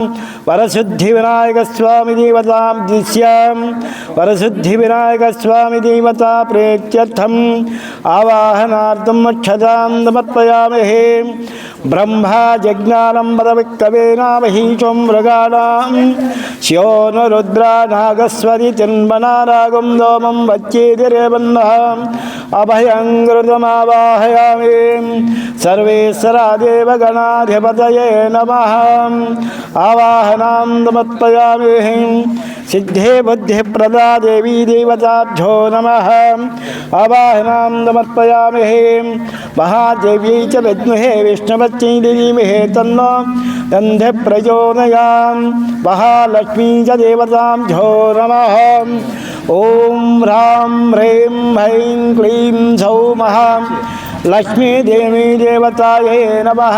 परशुद्धि विनायक स्वामी देवता दिश्यां। परशुद्धि विनायक स्वामी देवता प्रेत्यर्थम आवाहनार्थम अक्षतां समर्पयामहे అక్షతాం సమర్పయామహే బ్రహ్మా జజ్ఞానం పదవిక్కవేనామహీచం మృగాణాం శివో న రుద్రా నాగస్వతి తిన్మనారాగం దోమం వచ్చేదిరేవన్న అభయంకృతమావాహయామి సర్వేశ్వరా దేవగణాధిపతయే నమ ఆవాహనాం సమర్పయామి सिद्धे बुद्धि प्रदा देवी देवताभ्यो नम। अवाहनां समर्पयामि हें च विद्महे विष्णुवत्यै देवीमहे तन्नो गन्धे प्रचोदयां महालक्ष्मी च देवताभ्यो नमः। ॐ ह्रां ह्रीं, ऐं क्लीं सौमः। लक्ष्मीदेवी देवतायै नमः।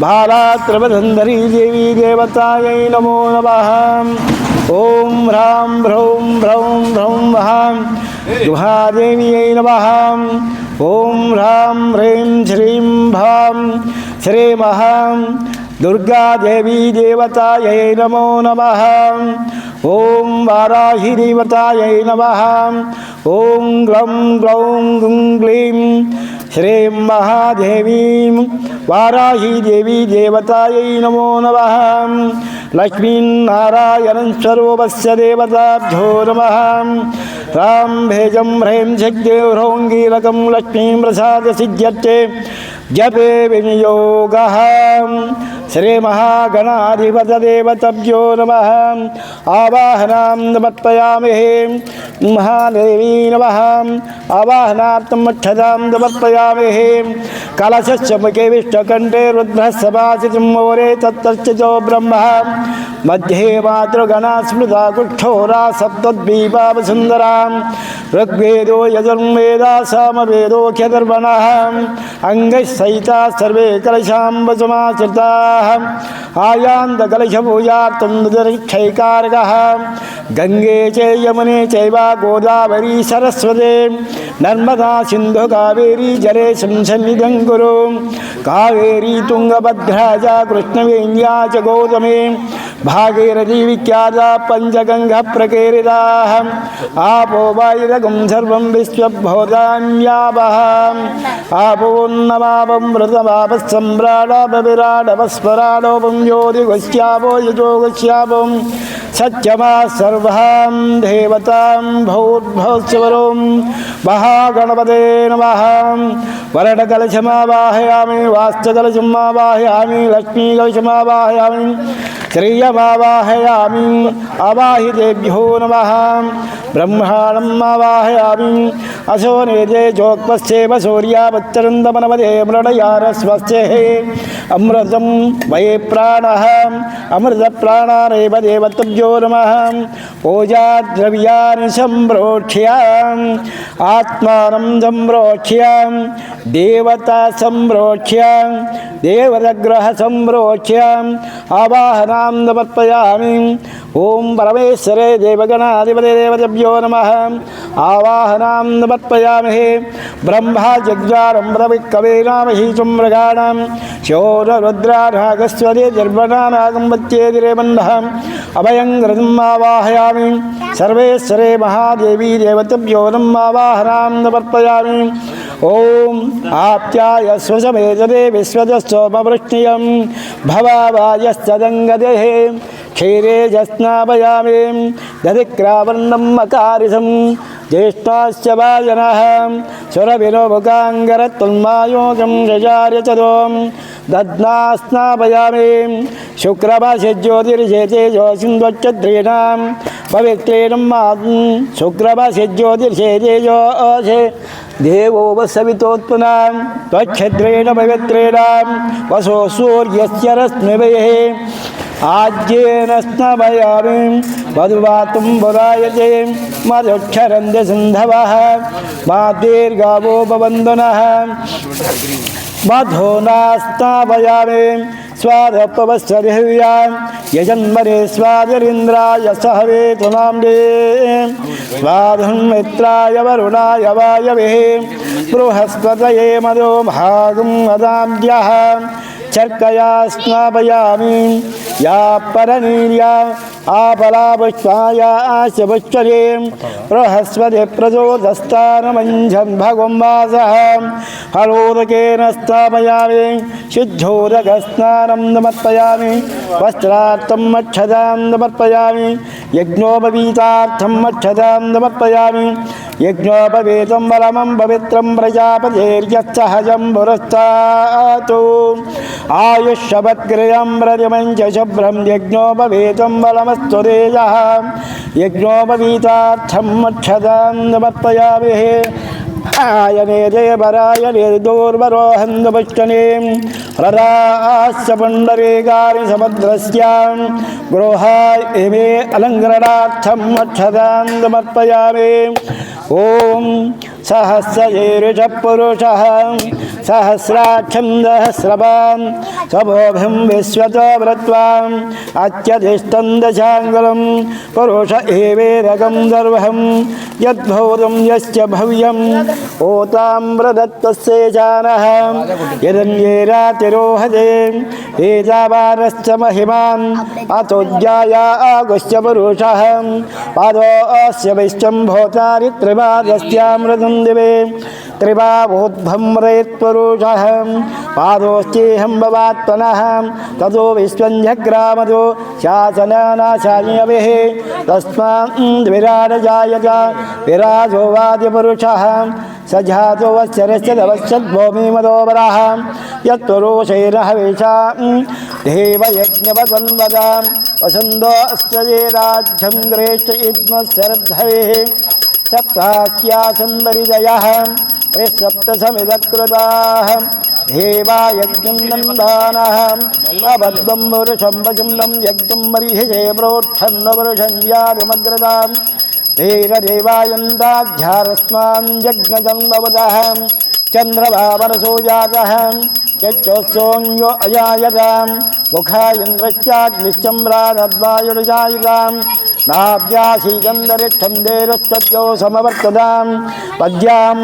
भारात्रवधन्धरी देवी देवतायै नमो नमः। ॐ ह्रां भ्रौं भ्रौं भ्रौं वहाँ गुहादेव्यै नमः। ॐ ह्रां ह्रीं श्रीं भां श्रीमहां दुर्गादेवी देवतायै नमो नमः। ॐ वाराहिदेवतायै नमः। ॐ ग्लौं ग्लौं गुं ग्लीं శ్రీం మహాదేవీం వారాహీదేవీ దేవతాయై నమో నమ లక్ష్మీనారాయణం స్వరూపస్య దేవతాభ్యో నమ రాం భేజం హ్రైం శక్తిం హ్రౌంగీలకం లక్ష్మీం ప్రసాద సిద్ధ్యర్చే జపే వినియోగ श्री श्रीमहागणाधिपतदेवतभ्यो नमः। आवाहनां समर्पयामि। महादेवी नमः। आवाहनात्मच्छदां समर्पयामि। कलशश्च मुखे विष्टकण्ठे रुद्रः समासितं मोरे तत्तश्चितो ब्रह्म। मध्ये मातृगणा स्मृता कुठोरा सप्तद्वीपावसुन्दरां। ऋग्वेदो यजुर्वेदा सामवेदोख्यधर्मणः अङ्गैः सहिता सर्वे कलशाम्बसमाश्रिता Abraham क्षैकारकः गङ्गे च यमुने चैव गोदावरी सरस्वते। नर्मदा सिन्धु कावेरी जले संसन्निधं कुरु कावेरी तुङ्गभद्रा च कृष्णवेण्या च गौतमे भागीरथी विख्याता पञ्चगङ्गप्रकीरिताः। आपो वायुरगं सर्वं विश्वभूतान्यापः आपोन्नमापं मृतमापः सम्राडापविराडपस्वराडोपं ज्योतिगस्यापो यजो गस्यापं सत्यमा सर्वां देवतां महागणपते नमः। वरडकलशमावाहयामि वास्तकलशमावाहयामि, लक्ष्मीकलशमावाहयामि, श्रियमावाहयामि अवाहितेभ्यो नमः। ब्रह्माणम् आवाहयामि असो नेते चोक्पस्येव सूर्यावच्चरन्दमनवदे मृडयारस्वस्यः अमृतं वये प्राणः अमृतप्राणारेव देवतभ्यो नमः। पूजाद्रव्यानि सम्प्रोक्ष्य, आत्मानं सम्प्रोक्ष्य, देवता सम्प्रोक्ष्य देवतग्रहसम्प्रोक्ष्य आवाहनां समर्पयामि। ॐ परमेश्वरे देवगणाधिपते देवतभ्यो नमः। आवाहनां समर्पयामहे। ब्रह्मा जग्जारं प्रविकवेनामहीचं मृगाणां शोररुद्रानागस्वरे जर्वणानागं वच्चेदिरेबन्धः अभयं घृतम् सर्वेश्वरे महादेवी देवतभ्यो आवाहनां समर्पयामि। ॐ आप्याय स्वसमेतदे विश्वजस्तोमवृष्णियं भवावायस्तदङ्गदेः क्षीरे जस्नापयामि। दधिक्रावर्णं मकारिसं ज्येष्ठाश्च वाजनः। सुरविनोमुखाङ्गरत्वन्मायोगं जजार्य चरों दध्नास्नापयामि शुक्रभाषे ज्योतिर्षेते जोसिन्वच्चद्रीणां पवित्रेणं मातुं शुक्रभाषे ज्योतिर्षेते जोषे देवो वसवितोत्पन्नां। त्वच्छद्रेण पवित्रेणां। वसो सूर्यस्य रश्मिभेः। आज्येन स्नभयामि मधुवातुं पुरायते मधुक्षरन्ति सिन्धवः। मा दीर्घावो भवन्तुनः मधुनास्तापयामि स्वादपवस्वरिहव्यां यजन्मरे स्वादिरिन्द्राय सहवे तुनाम्रे स्वाधं मित्राय वरुणाय वायवे। बृहस्पतये मदो भागं वदाम्यः शर्कया स्नापयामि। या परनीर्या आपला पुष्पायास्य पुष्परे बृहस्पति प्रचोदस्तानमञ्झं भगवम्बासः हलोदकेन स्थापयामि शुद्धोदकस्नानं समर्पयामि वस्त्रार्थं मक्षदां समर्पयामि यज्ञोपवीतार्थं मक्षदां समर्पयामि। यज्ञोपवीतं बलमं पवित्रं प्रजापतेर्यत्सहजं पुरस्तातु। आयुष्यवक्रियं प्रतिमं च शुभ्रं यज्ञोपवीतं यज्ञोपवीतार्थं आयने देवरायने दूर्वरोहन्दपुष्टने ररास्य पुण्डरीकानि समुद्रस्यां गृहाय इमे अलङ्करणार्थं मक्षदां समर्पयामि ॐ सहस्रजीरुषः पुरुषः सहस्राक्षं सहस्रवान् स्वभोभिं विश्वतो व्रत्वाम् अत्यधिष्ठं दशाङ्गुलं पुरुष एवेदकं सर्वं यद्भूतं यस्य भव्यम्। ओताम्रदत्तस्य जानः। यदन्येरातिरोहते एतावानश्च महिमान्। अतोज्ञाया आगुश्च पुरुषः। पादोऽस्य विश्वं भूतानि त्रिपादस्यामृतं दिवे। त्रिभावोद्भं रेत्पुरुषः पादोश्चेहं भवात्मनः ततो विश्वं जग्रामतो शासनानाशायभिः तस्मात् विराजजायत विराजो वाद्यपुरुषः स जातो वत्सरस्य तवश्चद्भूमिमदोबरः यत्पुरुषेण हविषा देवयज्ञवसन्वदां वसन्दो अस्य ये राज्यं ग्रेष्ठ इद्मश्रद्धवेः सप्तास्यासन्दरिजयः त्रिसप्तसमिदकृताः देवायज्ञं नन्दानः अबद्धं पुरुषं वचन्दं यज्ञं मरिहिषे प्रोक्षन्न पुरुषं यादिमग्रताम् तेन यज्ञजन्मवदः चन्द्रभावरसो यच्चोत्सोऽन्यो अजायतां मुखा नाभ्यासीदन्दरिक्षं देरश्चो समवर्ततां पद्यां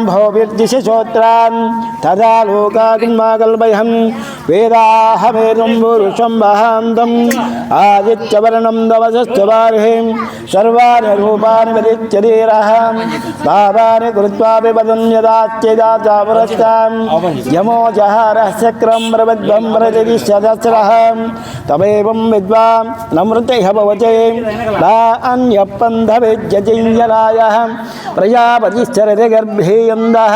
श्रोत्रान् तदा लोकाग्माकल्पयहं वेदाहमेदं पुरुषं वहान्तम् आदित्यवर्णं दवसश्च बार्हिं सर्वाणि रूपाणि वदित्यधीरः भावानि कृत्वापि वदन्यदात्यदाता पुरस्तां यमो तमेवं विद्वान् नमृतिः भवते। वा अन्यपन्थविद्यजिञ्जनायः प्रजापतिश्चरति गर्भे यन्दः।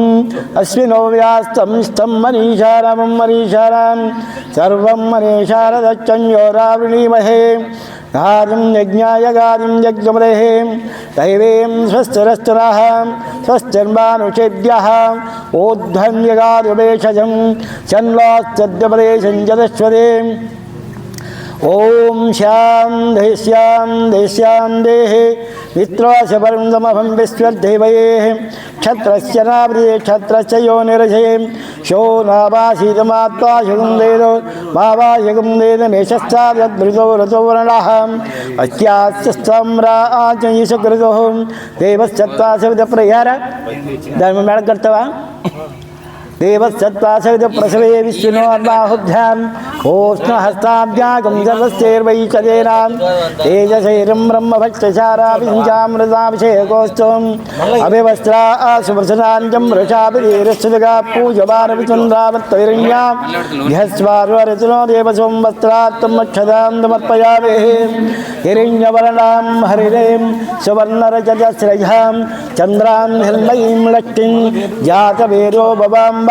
अश्विनो व्यास्तं स्थं मनीषारामं मनीषारां सर्वं मनीषारदच्चन्यो रावणीमहे कार्यं यज्ञाय कार्यं यज्ञमदेः दैवीं स्वस्तिरस्तुनः, स्वस्तिर्मानुषेभ्यः। ऊर्ध्वन्यगारुपेशजं चन्वाश्चद्यपदेशं चतश्वरे ॐ शान्ति शान्ति शान्तिः मित्रास्य परमदमहं विश्वदेवयेः यो निरजये शो नावासीतमात्वा शुगं वेद मावायुगं वेद मेषश्चाद्भृतो रतो वर्णः अस्यास्य सम्राजयिषकृतोः देवश्चत्वासविधप्रयार। धर्ममेळ कर्तवा देवसत्त्वासविध प्रसवे विष्णु बाहुभ्यां ओष्णहस्ताभ्यागं सर्वस्यैर्वैकदेनां तेजशैरं ब्रह्मभक्षसाराभिञ्जामृताभिषेकोत्सवम् अभिवस्त्रा सुप्रसनाञ्जं वृषाभिधीरश्चुगा पूजमानविचन्द्रावत्तैरण्यां ह्यस्वार्वरचनो देवसों वस्त्रात्तं मक्षदां हिरण्यवर्णां हरिरें सुवर्णरजतस्रजां चन्द्रां हिरण्मयीं लक्ष्मीं जातवेदो भवाम्बः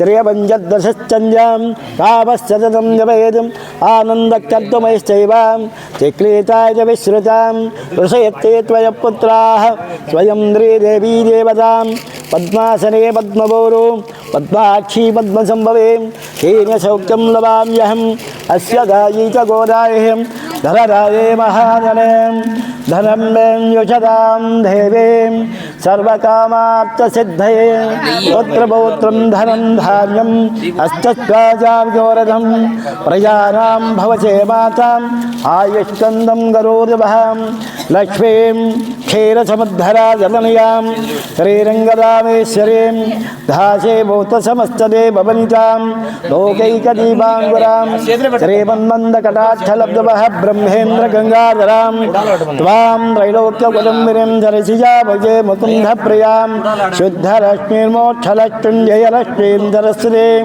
त्रयपञ्चदशश्चन्द्रां कामश्चततं जपयेदम् आनन्दकर्तुमैश्चैव चिक्लीताय च विश्रुतां कृषयत्ते त्वयः पुत्राः, स्वयं नृदेवी देवतां पद्मासने पद्मपौरो पद्माक्षी पद्मसम्भवे हीन सौख्यं अस्य दायी च गोदायहं धनं मे युषतां देवीं सर्वकामाप्तसिद्धये पुत्र पौत्रं धनं धान्यम् अस्तत्वाचार्योरथं प्रजानां भवसे माताम् आयुष्कन्दं लक्ष्मीं श्रीरङ्गरामेश्वरीं धासे भूतसमस्तदे लोकैकदीपाङ्गुरां ब्रह्मेन्द्रगङ्गाधरां त्वां धरसिजा भजे मुकुन्द मुकुन्दप्रियाँ शुद्धलक्ष्मीर्मोक्षलक्ष्मीं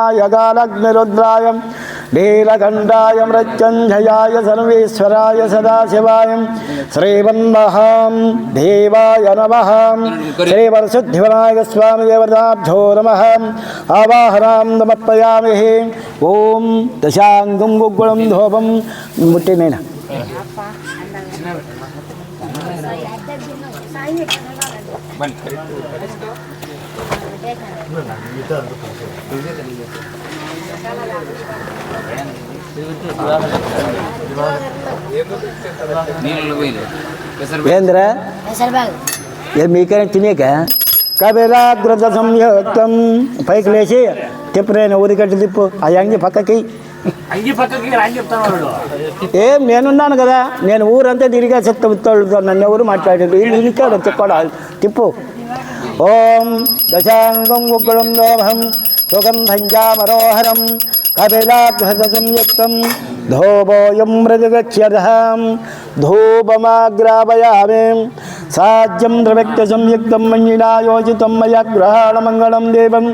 गालग्निरुद्राय नीलकण्ठाय मृत्युञ्जयाय सर्वेश्वराय सदाशिवाय श्रीवन्महां देवाय नमः श्रीवरसिद्धिविनायकस्वामिदेवताभ्यो नमः आवाहनां नमर्पयामि ॐ दशाङ्गं गुग्गुणं धोपं मुट्टिनेन ಬಂದು ఏంద్రా? ఏ మీకైనా తినేక? కబిలాగ్రత సంయుక్తం. పైకి లేచి తిప్పురైన ఊరికట్టి తిప్పు. ఆ అంగి పక్కకి. ఏం నేనున్నాను కదా. నేను ఊరంతా తిరిగా చెత్త ఉత్తోళ్ళతో నన్ను ఎవరు మాట్లాడారు వీళ్ళు ఇంకాడు చెప్పాడు తిప్పు. ఓం దశాంగం ఉగ్రం దోభం సుగంధం మనోహరం కపిలాగ్రత సంయుక్తం ధూపోయం మృదుగక్ష్యధం ధూపమాగ్రాపయామి సాజ్యం ద్రవ్యక్త సంయుక్తం మంజినా యోజితం మయ గ్రహాణమంగళం దేవం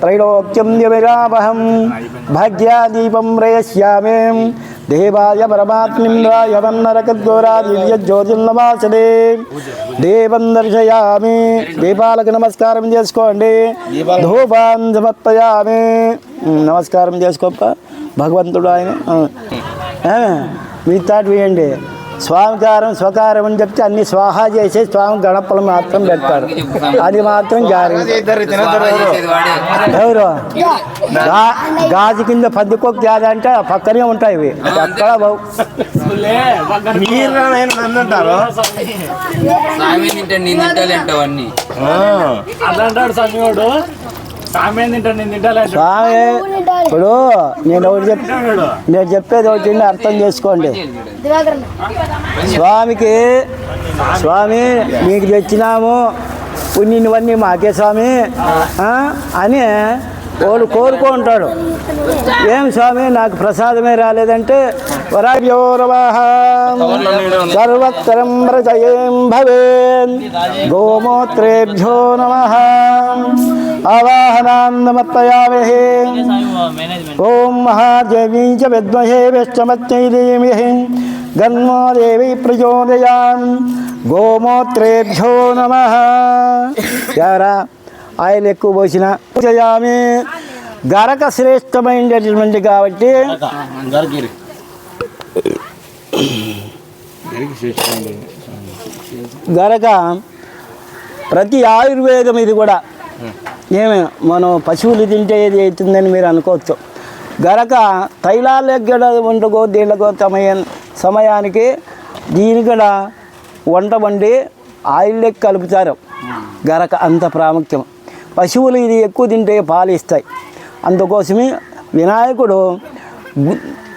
త్రైలోక్యం దివిరావహం భాగ్యాదీపం ప్రయస్యామి దేవాయ పరమాత్మింద్రాయ వన్నరకద్గోరా దేవం దర్శయామి. దీపాలకు నమస్కారం చేసుకోండి. ధూపాన్ సమర్పయామి. నమస్కారం చేసుకోప్ప. భగవంతుడు ఆయన ఆ, మీ తాటి వేయండి. స్వామికారం స్వకారం అని చెప్తే అన్ని స్వాహా చేసి స్వామి గణపలు మాత్రం పెడతారు. అది మాత్రం ఎవరు? గా- గాజు కింద అంటే ఆ పక్కనే ఉంటాయి ఇవి. ఎక్కడ బావు స్వామి తింటే నేను తింటాలి అంటావు అన్ని. అట్లా అంటాడు స్వామి వాడు స్వామి ఇప్పుడు నేను ఒకటి చెప్ నేను చెప్పేది ఒకటి అర్థం చేసుకోండి. స్వామికి స్వామి మీకు తెచ్చినాము. పుణ్యనివన్నీ మాకే స్వామి? అని వాడు కోరుకుంటాడు ఏం స్వామి నాకు ప్రసాదమే రాలేదంటే సర్వత్రం వ్రతయేం భవేన్. గోమూత్రేభ్యో నమ. आवाहनान्दमत्तयामहे ॐ महादेवी च विद्महे विष्णमत्यै देवीः गन्मा देवी प्रचोदयान्। గోమూత్రేభ్యో నమ యారా ఆయిల్ ఎక్కువ పోసిన చేయామి గరక శ్రేష్టమైనటువంటి కాబట్టి గరక ప్రతి ఆయుర్వేదం ఇది కూడా. ఏమి మనం పశువులు తింటే ఏది అవుతుందని మీరు అనుకోవచ్చు. గరక తైలాలు ఎగ్గడ వండుకో దీళ్ళకో సమయం సమయానికి దీని కూడా వంట వండి ఆయిల్ కలుపుతారు. గరక అంత ప్రాముఖ్యం. పశువులు ఇది ఎక్కువ తింటే పాలు ఇస్తాయి. అందుకోసమే వినాయకుడు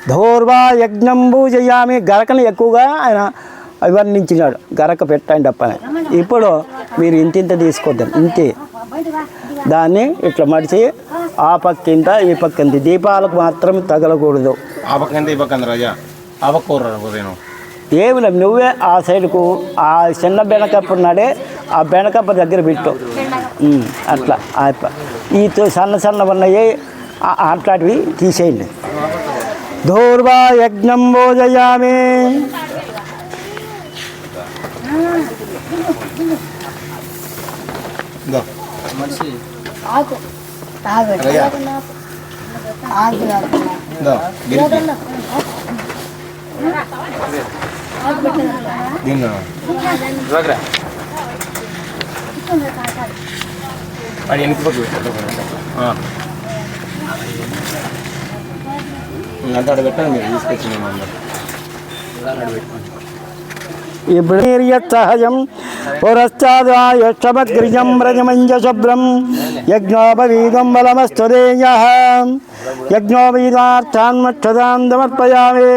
ధోర్వా యజ్ఞంబు చేయామి గరకను ఎక్కువగా ఆయన వర్ణించినాడు గరక పెట్టండి అప్పని. ఇప్పుడు మీరు ఇంతింత తీసుకోద్దాం. ఇంతే. దాన్ని ఇట్లా మడిచి ఆ పక్కింత ఈ పక్కింత దీపాలకు మాత్రం తగలకూడదు. ఆ ఈ రాజా. ఆ పక్క కూర ఉదయం ఏమి లేదు నువ్వే ఆ సైడ్కు ఆ చిన్న బెనకప్ప ఉన్నాడే ఆ బెనకప్ప దగ్గర పెట్టు. అట్లా. ఆ ప- ఈ తో- సన్న సన్న ఉన్నాయి అట్లాంటివి తీసేయండి. దూర్వా యజ్ఞం భోజయామి. ఇదో ఆకు అది వెనక్కి పట్టు. అంటే అక్కడ పెట్టాను మీరు తీసుకొచ్చిన అందరు పెట్టుకోండి నిర్యత్సహజం పురశ్చాదాయక్షమగ్రిజం వ్రజమంజ శుభ్రం యజ్ఞోపవీదం బలమస్తుదేయ యజ్ఞోపవీదార్థాన్మక్షదాం సమర్పయామి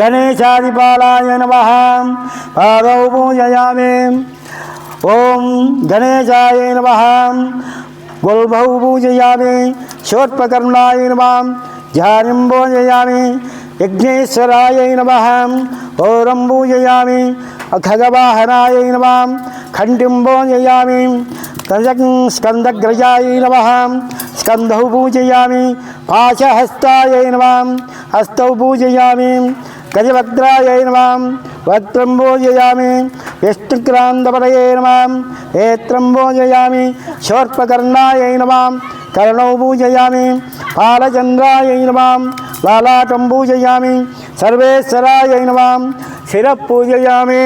గణేశాదిపాలాయ నమ పాదౌ పూజయామే ఓం గణేశాయ నమ గుల్భౌ పూజయామి శోత్పకర్ణాయ నమ ధ్యానం పూజయామి యజ్ఞేశ్వరాయ నమ ओरम्बूजयामि अखगवाहनायै नमः। खण्डिम्बोजयामि कजं स्कन्दग्रजायै नमः। स्कन्धौ पूजयामि। पाशहस्तायै नमः। हस्तौ पूजयामि। गजभद्रायै नमः। वक्त्रं पूजयामि विष्णुक्रान्तपरये नमः। नेत्रं पूजयामि शोर्पकर्णायै नमः। कर्णौ पूजयामि। बालचन्द्रायै नमः। लालाटं पूजयामि। సర్వేశ్వరాయ నమ. శిర పూజయామి.